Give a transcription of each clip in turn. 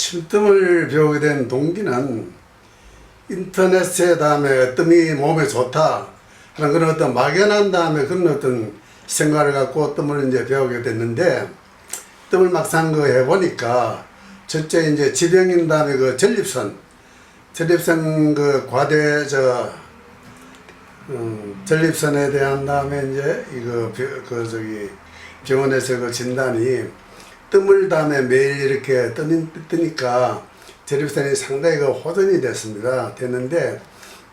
침뜸을 배우게 된 동기는 인터넷에 다음에 뜸이 몸에 좋다 하는 그런 어떤 막연한 다음에 그런 어떤 생각을 갖고 뜸을 이제 배우게 됐는데 뜸을 막상 그 해보니까 첫째 이제 지병인 다음에 그 전립선 전립선 그 과대 저 음, 전립선에 대한 다음에 이제 이거 벼- 그 저기 병원에서 그 진단이 뜸을 다음에 매일 이렇게 뜨니, 뜨니까 전립선이 상당히 그 호전이 됐습니다. 됐는데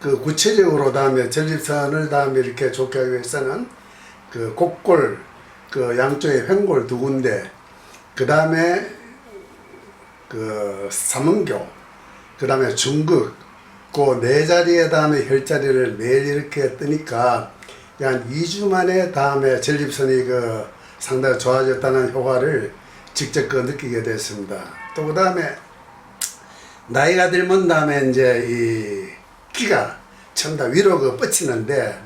그 구체적으로 다음에 전립선을 다음에 이렇게 좋게 하기 위해서는 그 곡골 그 양쪽에 횡골 두 군데 그 다음에 그 삼은교 그 다음에 중극 그 네 자리에 다음에 혈자리를 매일 이렇게 뜨니까 한 2주 만에 다음에 전립선이 그 상당히 좋아졌다는 효과를 직접 그 느끼게 됐습니다. 또 그 다음에 나이가 들면 다음에 이제 이 키가 전부 다 위로 그 뻗치는데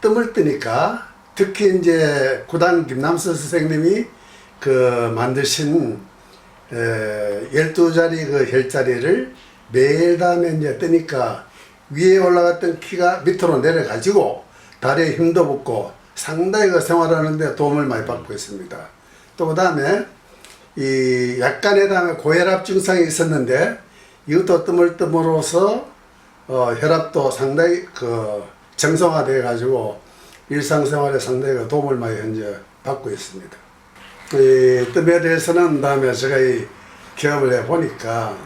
뜸을 뜨니까 특히 이제 구단 김남수 선생님이 그 만드신 에, 12자리 그 혈자리를 매일 다음에 이제 뜨니까 위에 올라갔던 키가 밑으로 내려가지고 다리에 힘도 붙고 상당히 그 생활하는데 도움을 많이 받고 있습니다. 또 그 다음에 이 약간의 다음에 고혈압 증상이 있었는데 이것도 뜸을 뜸으로써 어, 혈압도 상당히 그 정상화돼 가지고 일상생활에 상당히 그 도움을 많이 현재 받고 있습니다. 이 뜸에 대해서는 다음에 제가 이 경험을 해 보니까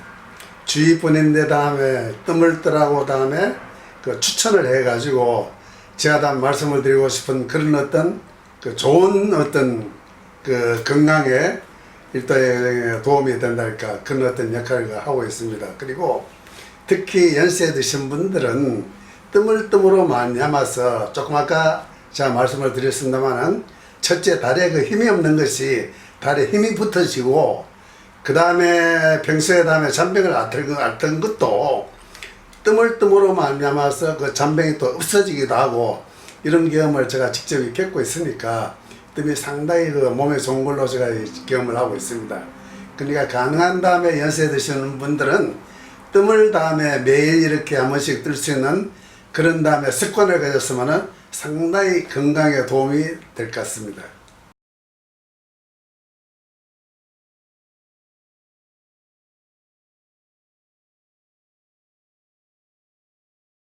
주위 분인데 다음에 뜸을 뜨라고 다음에 그 추천을 해 가지고 제가 다 말씀을 드리고 싶은 그런 어떤 그 좋은 어떤 그 건강에 일단에 도움이 된달까 그런 어떤 역할을 하고 있습니다. 그리고 특히 연세 드신 분들은 뜸으로 말미암아서 조금 아까 제가 말씀을 드렸습니다만은 첫째 다리에 그 힘이 없는 것이 다리에 힘이 붙어지고 그 다음에 평소에 다음에 잔병을 앓던, 것도 뜸으로 말미암아서 그 잔병이 또 없어지기도 하고 이런 경험을 제가 직접 겪고 있으니까 뜸이 상당히 그 몸에 좋은 걸로 제가 이 경험을 하고 있습니다. 그러니까 가능한 다음에 연세 드시는 분들은 뜸을 다음에 매일 이렇게 한 번씩 뜰 수 있는 그런 다음에 습관을 가졌으면 상당히 건강에 도움이 될 것 같습니다.